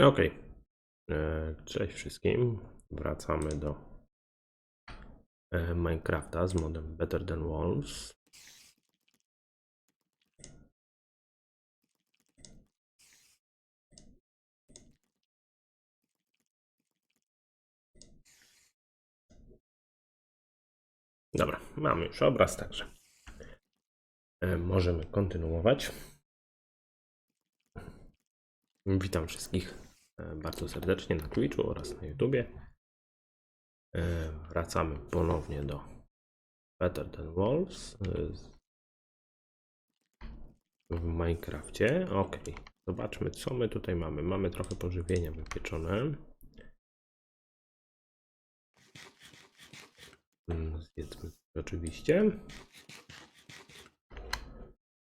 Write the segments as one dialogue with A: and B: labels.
A: Ok. Cześć wszystkim. Wracamy do e, Minecrafta z modem Better Than Walls. Dobra, mamy już obraz, także e, możemy kontynuować. Witam wszystkich e, bardzo serdecznie na Twitchu oraz na YouTubie. E, Wracamy ponownie do Better Than Wolves e, w Minecrafcie. Ok, zobaczmy co my tutaj mamy. Mamy trochę pożywienia wypieczone. Mm, Zjedzmy oczywiście.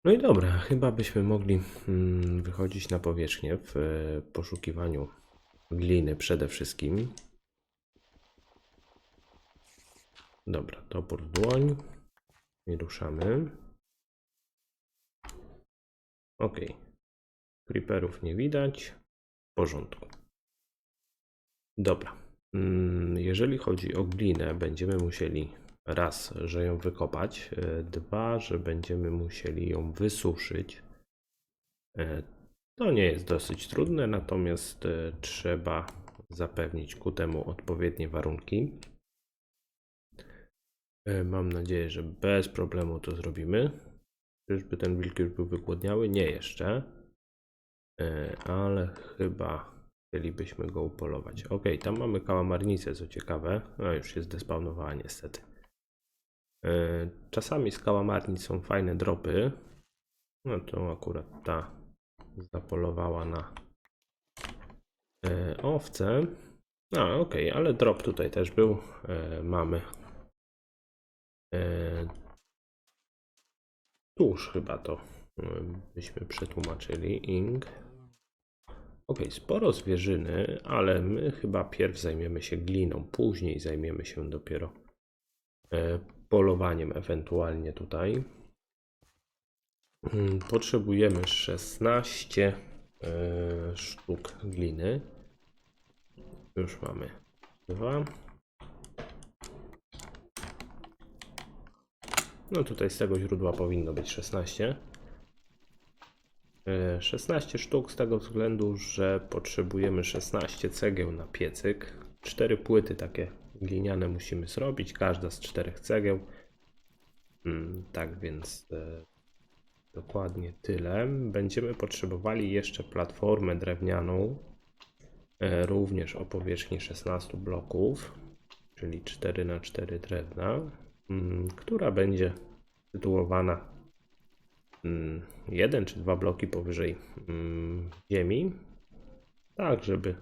A: No i dobra, chyba byśmy mogli mm, wychodzić na powierzchnię w e, poszukiwaniu gliny przede wszystkim. Dobra, topór w dłoń i ruszamy. Ok. Creeperów nie widać. W porządku. Dobra. Mm, Jeżeli chodzi o glinę, będziemy musieli raz, że ją wykopać, e, dwa, że będziemy musieli ją wysuszyć. E, To nie jest dosyć trudne, natomiast e, trzeba zapewnić ku temu odpowiednie warunki. Mam nadzieję, że bez problemu to zrobimy. Czyżby ten wilk już był wygłodniały? Nie jeszcze. Ale chyba chcielibyśmy go upolować. Ok, tam mamy kałamarnicę, co ciekawe. No już jest despawnowała niestety. E, Czasami z kałamarnic są fajne dropy. No to akurat ta zapolowała na e, owce. A, ok, ale drop tutaj też był. E, Mamy tuż chyba to byśmy przetłumaczyli. Ing. Ok, sporo zwierzyny, ale my chyba pierw zajmiemy się gliną, później zajmiemy się dopiero polowaniem ewentualnie tutaj. Mm, Potrzebujemy 16 e, sztuk gliny. Już mamy dwa. No tutaj z tego źródła powinno być 16. E, 16 sztuk z tego względu, że potrzebujemy 16 cegieł na piecyk. 4 płyty takie gliniane musimy zrobić, każda z 4 cegieł. Mm, Tak więc e, dokładnie tyle. Będziemy potrzebowali jeszcze platformę drewnianą, e, również o powierzchni 16 bloków, czyli 4 na 4 drewna, mm, która będzie sytuowana mm, jeden czy dwa bloki powyżej ziemi, tak żeby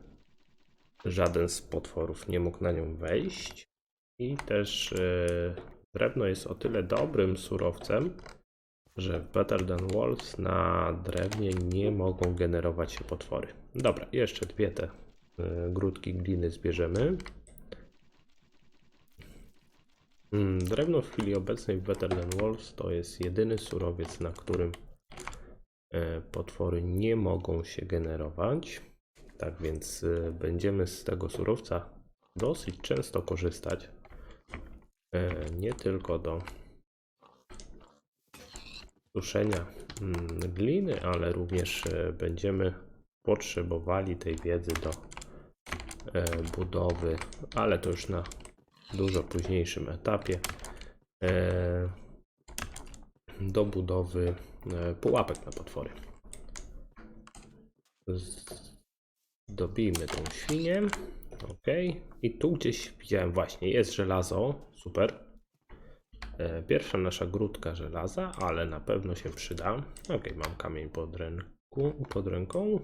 A: żaden z potworów nie mógł na nią wejść. I też e, drewno jest o tyle dobrym surowcem, że w Better Than Wolves na drewnie nie mogą generować się potwory. Dobra, jeszcze dwie te e, grudki gliny zbierzemy. Mm, Drewno w chwili obecnej w Better Than Wolves to jest jedyny surowiec, na którym e, potwory nie mogą się generować. Tak więc e, będziemy z tego surowca dosyć często korzystać. E, Nie tylko do suszenia mm, gliny, ale również e, będziemy potrzebowali tej wiedzy do e, budowy, ale to już na dużo późniejszym etapie do budowy pułapek na potwory. Dobijmy tą świnię. Ok. I tu gdzieś widziałem właśnie, jest żelazo. Super. E, Pierwsza nasza grudka żelaza, ale na pewno się przyda. Ok, mam kamień pod, ręku, pod ręką.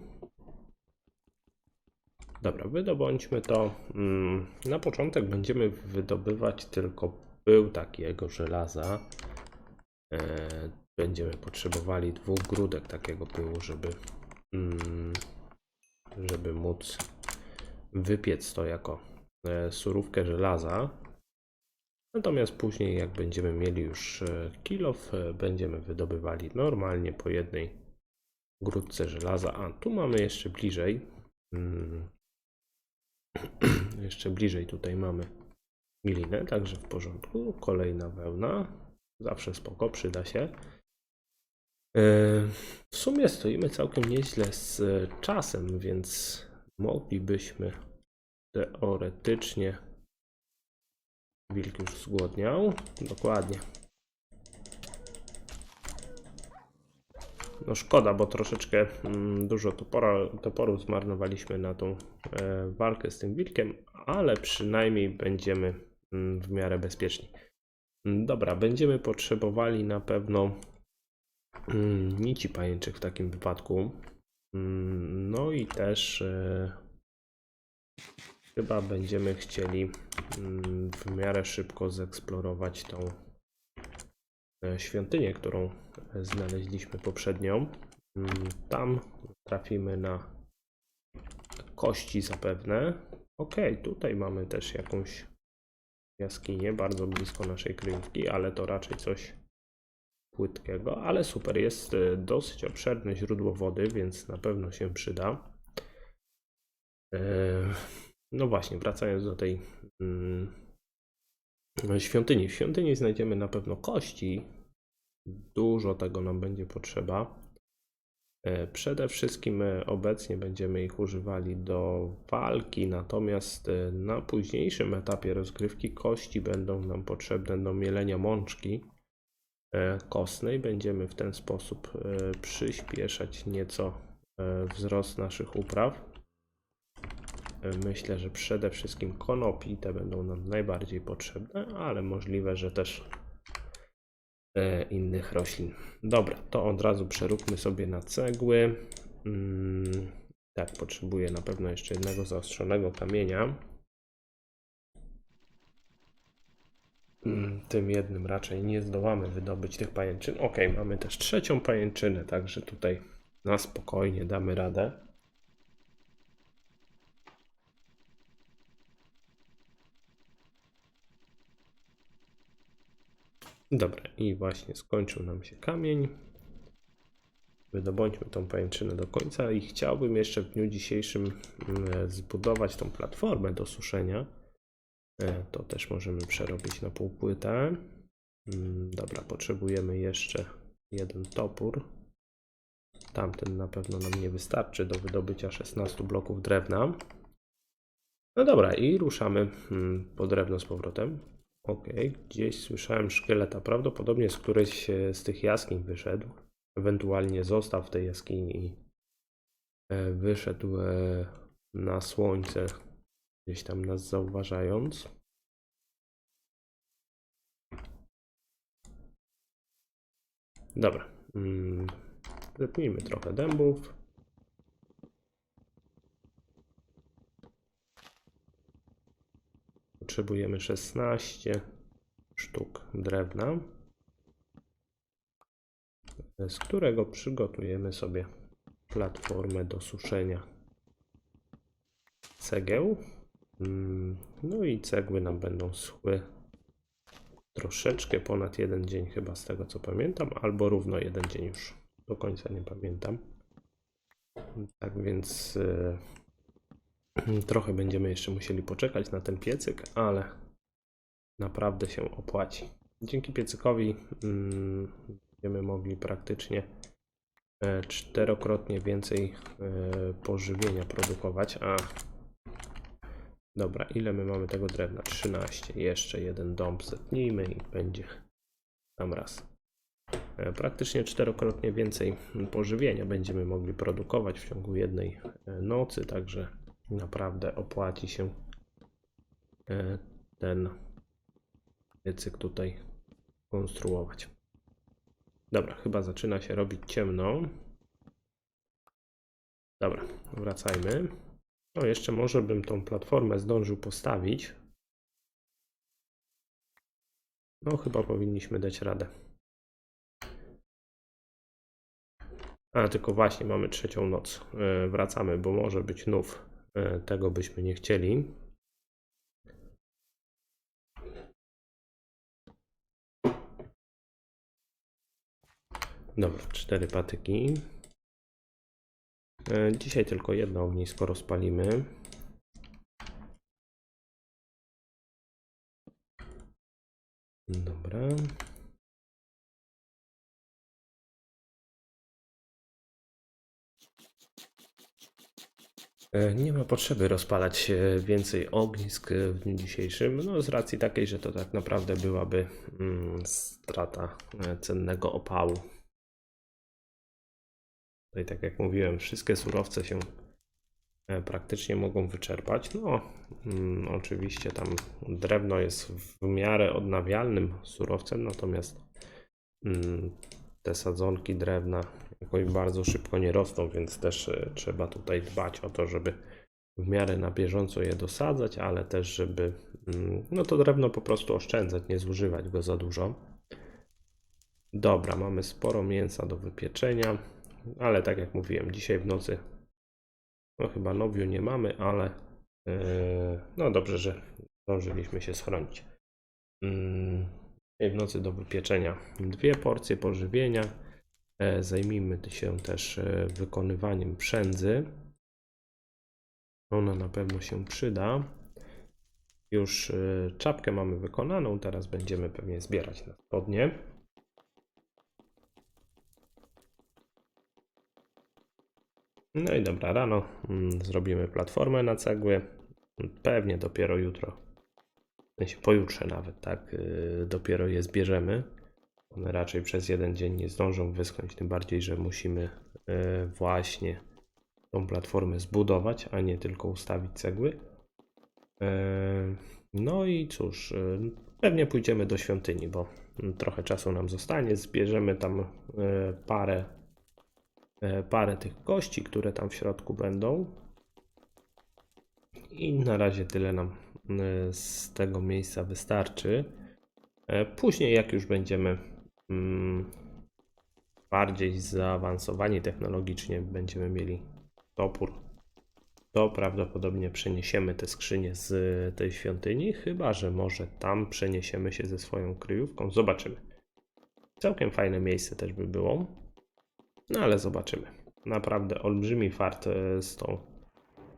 A: Dobra, wydobądźmy to. Mm, Na początek będziemy wydobywać tylko pył takiego żelaza. E, Będziemy potrzebowali dwóch grudek takiego pyłu, żeby, mm, żeby móc wypiec to jako e, surówkę żelaza. Natomiast później, jak będziemy mieli już e, kilof, będziemy wydobywali normalnie po jednej grudce żelaza. A tu mamy jeszcze bliżej Mm. Jeszcze bliżej tutaj mamy glinę, także w porządku. Kolejna wełna. Zawsze spoko, przyda się. Yy, W sumie stoimy całkiem nieźle z czasem, więc moglibyśmy teoretycznie. Wilk już zgłodniał. Dokładnie. No szkoda, bo troszeczkę mm, dużo topora, toporu zmarnowaliśmy na tą e, walkę z tym wilkiem, ale przynajmniej będziemy mm, w miarę bezpieczni. Dobra, będziemy potrzebowali na pewno nici pajęczych w takim wypadku. Mm, No i też e, chyba będziemy chcieli mm, w miarę szybko zeksplorować tą e, świątynię, którą znaleźliśmy poprzednią. Mm, Tam trafimy na kości zapewne. Ok, tutaj mamy też jakąś jaskinię bardzo blisko naszej kryjówki, ale to raczej coś płytkiego, ale super, jest e, dosyć obszerne źródło wody, więc na pewno się przyda. E, No właśnie, wracając do tej mm, świątyni. W świątyni znajdziemy na pewno kości. Dużo tego nam będzie potrzeba. E, Przede wszystkim obecnie będziemy ich używali do walki, natomiast na późniejszym etapie rozgrywki kości będą nam potrzebne do mielenia mączki kostnej. Będziemy w ten sposób e, przyspieszać nieco e, wzrost naszych upraw. E, Myślę, że przede wszystkim konopi te będą nam najbardziej potrzebne, ale możliwe, że też e, innych roślin. Dobra, to od razu przeróbmy sobie na cegły. Mm, tak, potrzebuję na pewno jeszcze jednego zaostrzonego kamienia. Tym jednym raczej nie zdołamy wydobyć tych pajęczyn. Ok, mamy też trzecią pajęczynę, także tutaj na spokojnie damy radę. Dobra, i właśnie skończył nam się kamień. Wydobądźmy tą pajęczynę do końca i chciałbym jeszcze w dniu dzisiejszym mm, zbudować tą platformę do suszenia. E, To też możemy przerobić na półpłytę. Mm, Dobra, potrzebujemy jeszcze jeden topór. Tamten na pewno nam nie wystarczy do wydobycia 16 bloków drewna. No dobra, i ruszamy mm, po drewno z powrotem. Ok, gdzieś słyszałem szkieleta, prawdopodobnie z którejś e, z tych jaskiń wyszedł. Ewentualnie został w tej jaskini i e, wyszedł na słońce, gdzieś tam nas zauważając. Dobra, mm, zetnijmy trochę dębów. Potrzebujemy 16 sztuk drewna, z którego przygotujemy sobie platformę do suszenia cegieł. Mm, No i cegły nam będą schły troszeczkę ponad jeden dzień, chyba z tego co pamiętam, albo równo jeden dzień już. Do końca nie pamiętam. Tak więc. e, Trochę będziemy jeszcze musieli poczekać na ten piecyk, ale naprawdę się opłaci. Dzięki piecykowi mm, będziemy mogli praktycznie e, czterokrotnie więcej e, pożywienia produkować. A dobra, ile my mamy tego drewna? 13. Jeszcze jeden dąb zetnijmy i będzie tam raz. E, Praktycznie czterokrotnie więcej pożywienia będziemy mogli produkować w ciągu jednej e, nocy, także naprawdę opłaci się e, ten piecyk tutaj konstruować. Dobra, chyba zaczyna się robić ciemno. Dobra, wracajmy. No, jeszcze może bym tą platformę zdążył postawić. No, chyba powinniśmy dać radę. A, tylko właśnie mamy trzecią noc. E, Wracamy, bo może być nów. E, Tego byśmy nie chcieli. Dobra, cztery patyki. E, Dzisiaj tylko jedno ognisko rozpalimy. Dobra. E, Nie ma potrzeby rozpalać e, więcej ognisk w dniu dzisiejszym, no z racji takiej, że to tak naprawdę byłaby mm, strata cennego opału. Tutaj, tak jak mówiłem, wszystkie surowce się e, praktycznie mogą wyczerpać. No, mm, oczywiście tam drewno jest w miarę odnawialnym surowcem, natomiast mm, te sadzonki drewna jakoś bardzo szybko nie rosną, więc też e, trzeba tutaj dbać o to, żeby w miarę na bieżąco je dosadzać, ale też, żeby mm, no to drewno po prostu oszczędzać, nie zużywać go za dużo. Dobra, mamy sporo mięsa do wypieczenia, ale tak jak mówiłem, dzisiaj w nocy no chyba nowiu nie mamy, ale yy, no dobrze, że zdążyliśmy się schronić. Dzisiaj w nocy do wypieczenia dwie porcje pożywienia. E, Zajmijmy się też e, wykonywaniem przędzy. Ona na pewno się przyda. Już e, czapkę mamy wykonaną, teraz będziemy pewnie zbierać na spodnie. No i dobra, rano mm, zrobimy platformę na cegły. Pewnie dopiero jutro, w sensie pojutrze nawet, tak, yy, dopiero je zbierzemy. One raczej przez jeden dzień nie zdążą wyschnąć, tym bardziej, że musimy yy, właśnie tą platformę zbudować, a nie tylko ustawić cegły. Yy, No i cóż, pewnie pójdziemy do świątyni, bo trochę czasu nam zostanie. Zbierzemy tam parę parę tych kości, które tam w środku będą. I na razie tyle nam e, z tego miejsca wystarczy. E, Później, jak już będziemy mm, bardziej zaawansowani technologicznie, będziemy mieli topór, to prawdopodobnie przeniesiemy te skrzynie z tej świątyni, chyba że może tam przeniesiemy się ze swoją kryjówką. Zobaczymy. Całkiem fajne miejsce też by było. No ale zobaczymy. Naprawdę olbrzymi fart e, z tą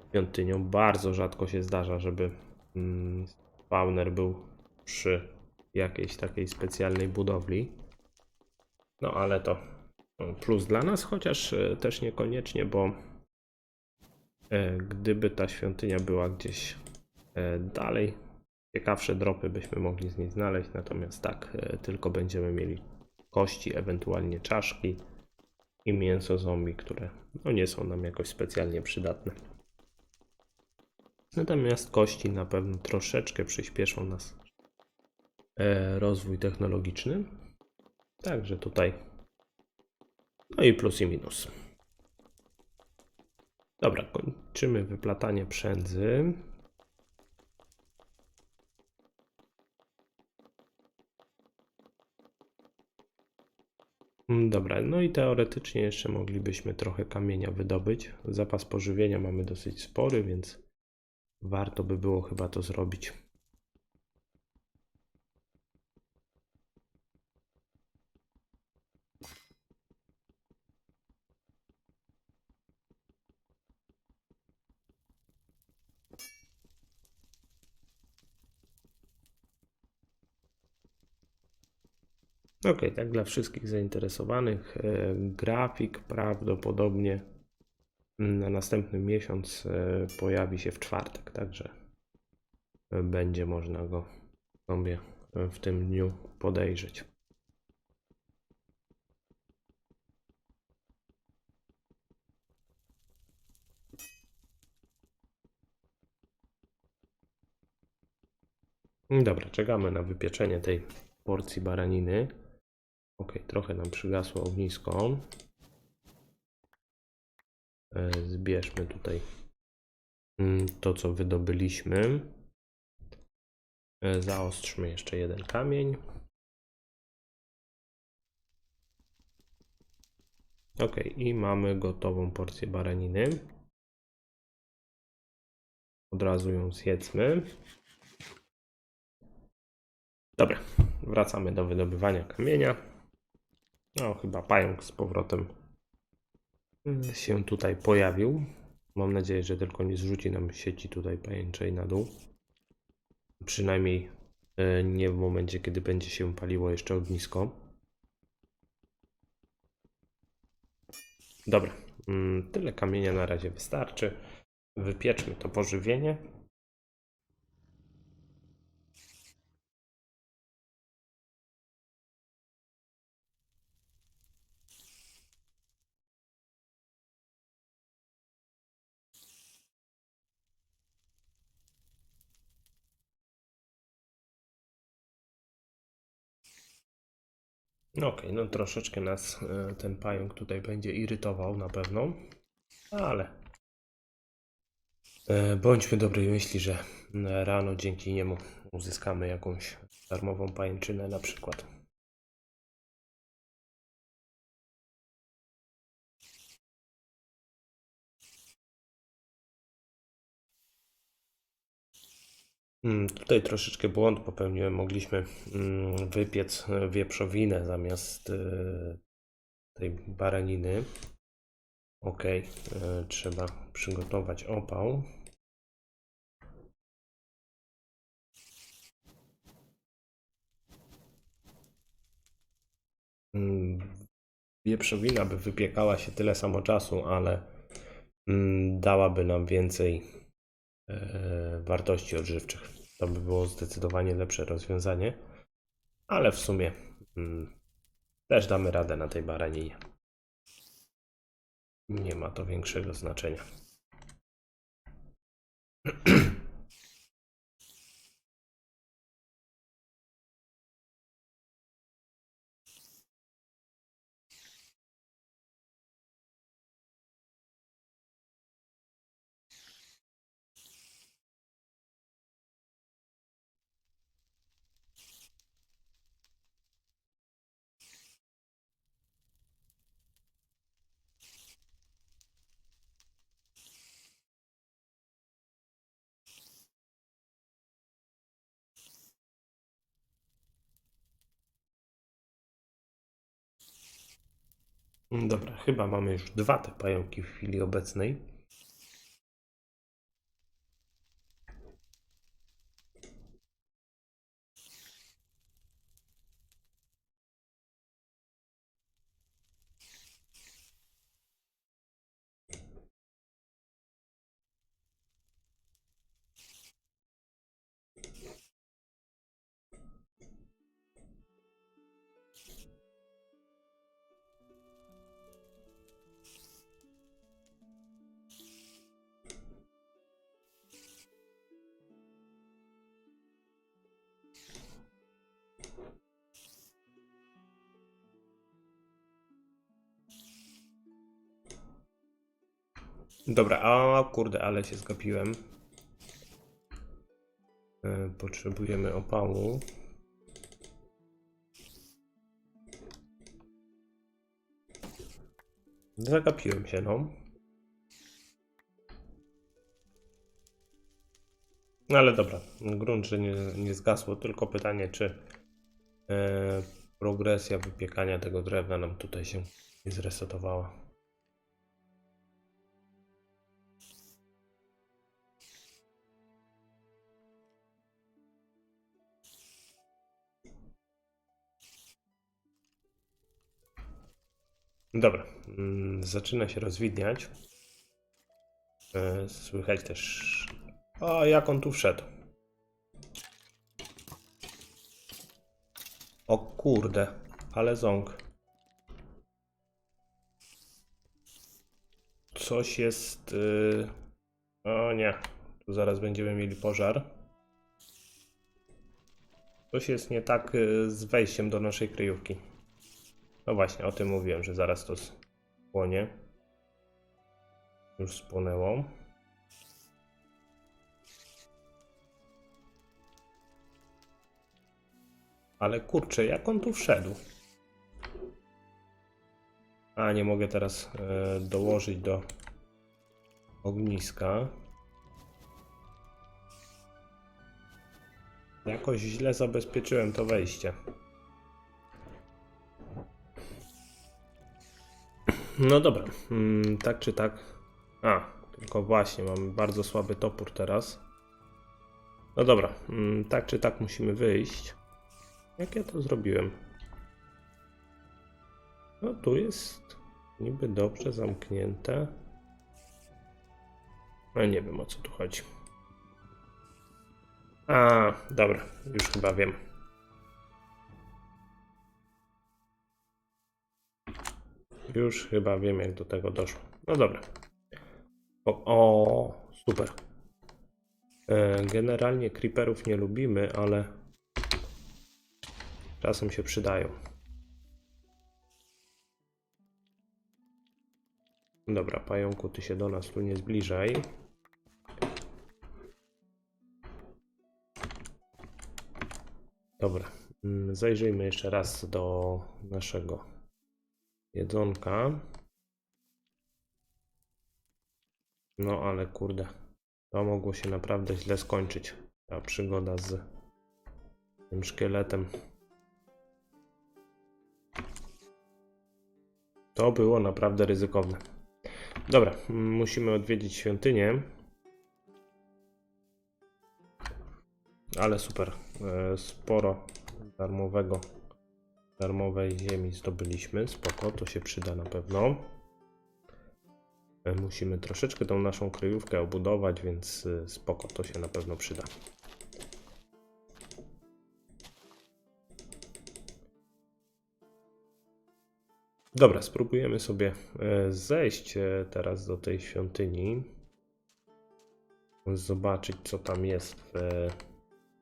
A: świątynią. Bardzo rzadko się zdarza, żeby mm, spawner był przy jakiejś takiej specjalnej budowli. No ale to mm, plus dla nas, chociaż e, też niekoniecznie, bo e, gdyby ta świątynia była gdzieś dalej, ciekawsze dropy byśmy mogli z niej znaleźć. Natomiast tak, tylko będziemy mieli kości, ewentualnie czaszki i mięso zombie, które no, nie są nam jakoś specjalnie przydatne. Natomiast kości na pewno troszeczkę przyspieszą nas e, rozwój technologiczny. Także tutaj no i plus i minus. Dobra, kończymy wyplatanie przędzy. Dobra, no i teoretycznie jeszcze moglibyśmy trochę kamienia wydobyć. Zapas pożywienia mamy dosyć spory, więc warto by było chyba to zrobić. Ok, tak dla wszystkich zainteresowanych, e, grafik prawdopodobnie na następny miesiąc e, pojawi się w czwartek, także będzie można go sobie e, w tym dniu podejrzeć. Dobra, czekamy na wypieczenie tej porcji baraniny. Ok, trochę nam przygasło ognisko. E, Zbierzmy tutaj mm, to, co wydobyliśmy. E, Zaostrzmy jeszcze jeden kamień. Ok, i mamy gotową porcję baraniny. Od razu ją zjedzmy. Dobra, wracamy do wydobywania kamienia. No, chyba pająk z powrotem y, się tutaj pojawił. Mam nadzieję, że tylko nie zrzuci nam sieci tutaj pajęczej na dół. Przynajmniej y, nie w momencie, kiedy będzie się paliło jeszcze ognisko. Dobra, mm, tyle kamienia na razie wystarczy. Wypieczmy to pożywienie. No Okej, no troszeczkę nas e, ten pająk tutaj będzie irytował na pewno, ale e, bądźmy dobrej myśli, że e, rano dzięki niemu uzyskamy jakąś darmową pajęczynę na przykład. Tutaj troszeczkę błąd popełniłem. Mogliśmy mm, wypiec e, wieprzowinę zamiast e, tej baraniny. Ok, trzeba przygotować opał. Mm, Wieprzowina by wypiekała się tyle samo czasu, ale mm, dałaby nam więcej e, wartości odżywczych. To by było zdecydowanie lepsze rozwiązanie, ale w sumie mm, też damy radę na tej baraninie. Nie ma to większego znaczenia. Dobra, chyba mamy już dwa te pająki w chwili obecnej. Dobra, a kurde, ale się zgapiłem. E, Potrzebujemy opału. Zagapiłem się, no. No ale dobra, grunt, że nie, nie zgasło, tylko pytanie, czy e, progresja wypiekania tego drewna nam tutaj się nie zresetowała. Dobra, mm, zaczyna się rozwidniać. E, Słychać też. O, jak on tu wszedł. O kurde, ale ząg. Coś jest. y, O nie, tu zaraz będziemy mieli pożar. Coś jest nie tak y, z wejściem do naszej kryjówki. No właśnie, o tym mówiłem, że zaraz to spłonie. Już spłonęło. Ale kurczę, jak on tu wszedł? A, nie mogę teraz e, dołożyć do ogniska. Jakoś źle zabezpieczyłem to wejście. No dobra, mm, tak czy tak. A, tylko właśnie, mamy bardzo słaby topór teraz. No dobra, mm, tak czy tak musimy wyjść. Jak ja to zrobiłem? No tu jest niby dobrze zamknięte. No nie wiem o co tu chodzi. A, dobra, już chyba wiem. Już chyba wiem, jak do tego doszło. No dobra. O, o super. E, Generalnie creeperów nie lubimy, ale czasem się przydają. Dobra, pająku, ty się do nas tu nie zbliżaj. Dobra, mm, zajrzyjmy jeszcze raz do naszego jedzonka. No ale kurde, to mogło się naprawdę źle skończyć. Ta przygoda z tym szkieletem. To było naprawdę ryzykowne. Dobra, musimy odwiedzić świątynię. Ale super, e, sporo darmowego, darmowej ziemi zdobyliśmy. Spoko, to się przyda na pewno. E, Musimy troszeczkę tą naszą kryjówkę obudować, więc e, spoko, to się na pewno przyda. Dobra, spróbujemy sobie e, zejść teraz do tej świątyni. Zobaczyć, co tam jest w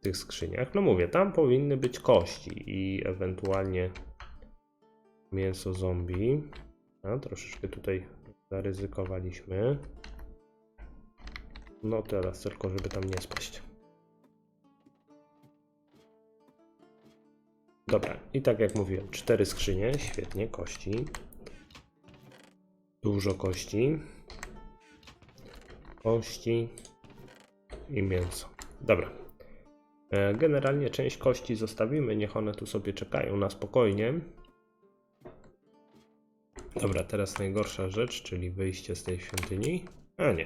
A: tych skrzyniach. No mówię, tam powinny być kości i ewentualnie mięso zombie. A, troszeczkę tutaj zaryzykowaliśmy. No teraz tylko, żeby tam nie spaść. Dobra, i tak jak mówiłem, cztery skrzynie, świetnie, kości. Dużo kości. Kości i mięso. Dobra. E, Generalnie część kości zostawimy, niech one tu sobie czekają na spokojnie. Dobra, teraz najgorsza rzecz, czyli wyjście z tej świątyni. A nie.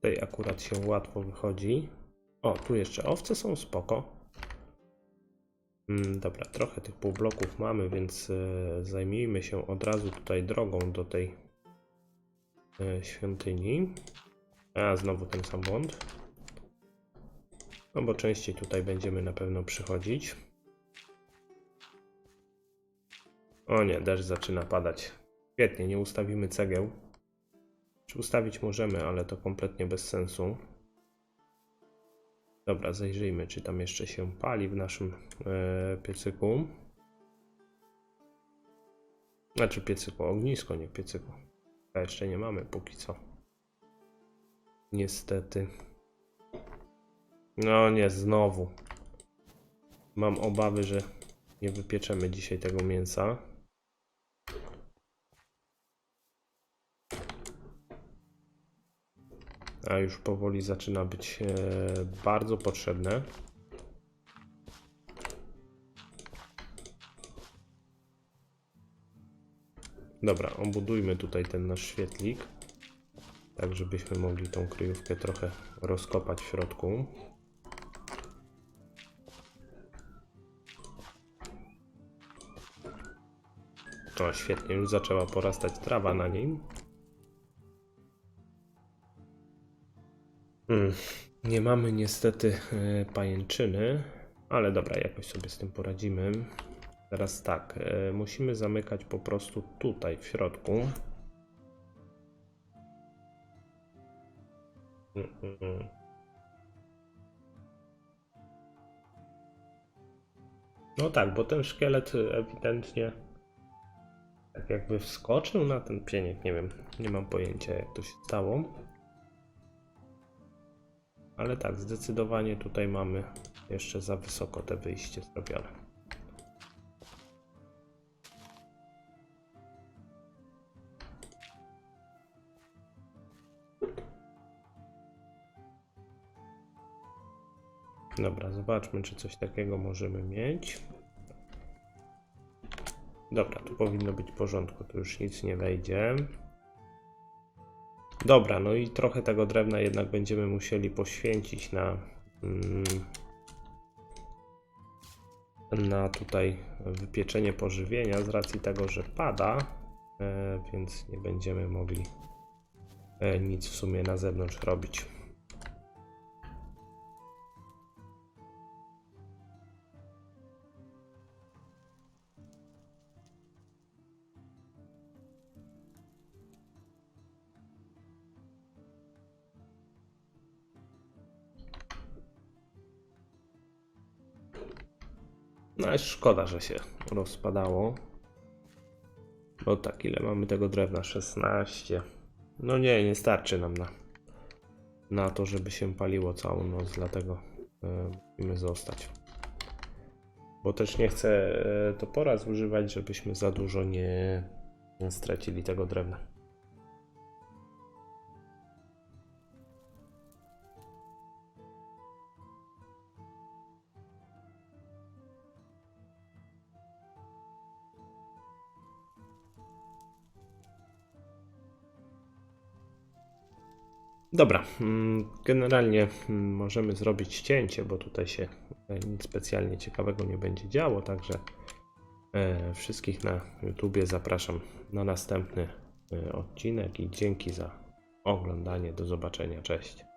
A: Tej akurat się łatwo wychodzi. O, tu jeszcze owce są spoko. Mm, dobra, trochę tych półbloków mamy, więc e, zajmijmy się od razu tutaj drogą do tej e, świątyni. A, znowu ten sam błąd. No bo częściej tutaj będziemy na pewno przychodzić. O nie, deszcz zaczyna padać. Świetnie, nie ustawimy cegieł. Czy ustawić możemy, ale to kompletnie bez sensu. Dobra, zajrzyjmy, czy tam jeszcze się pali w naszym e, piecyku. Znaczy piecyku, ognisko, nie piecyku. A jeszcze nie mamy póki co. Niestety. No nie, znowu. Mam obawy, że nie wypieczemy dzisiaj tego mięsa. A już powoli zaczyna być e, bardzo potrzebne. Dobra, obudujmy tutaj ten nasz świetlik. Tak, żebyśmy mogli tą kryjówkę trochę rozkopać w środku. O, świetnie, już zaczęła porastać trawa na nim. Hmm. Nie mamy niestety e, pajęczyny, ale dobra, jakoś sobie z tym poradzimy. Teraz tak, e, musimy zamykać po prostu tutaj w środku. Mm, mm. No tak, bo ten szkielet ewidentnie tak jakby wskoczył na ten pieniek. Nie wiem, nie mam pojęcia jak to się stało. Ale tak, zdecydowanie tutaj mamy jeszcze za wysoko te wyjście zrobione. Dobra, zobaczmy, czy coś takiego możemy mieć. Dobra, tu powinno być w porządku, tu już nic nie wejdzie. Dobra, no i trochę tego drewna jednak będziemy musieli poświęcić na mm, na tutaj wypieczenie pożywienia z racji tego, że pada, e, więc nie będziemy mogli e, nic w sumie na zewnątrz robić. Jest szkoda, że się rozpadało. Bo tak, ile mamy tego drewna? 16. No nie, nie starczy nam na, na to, żeby się paliło całą noc, dlatego e, musimy zostać. Bo też nie chcę e, topora zużywać, żebyśmy za dużo nie, nie stracili tego drewna. Dobra, mm, generalnie mm, możemy zrobić cięcie, bo tutaj się e, nic specjalnie ciekawego nie będzie działo, także e, wszystkich na YouTubie zapraszam na następny e, odcinek i dzięki za oglądanie. Do zobaczenia, cześć.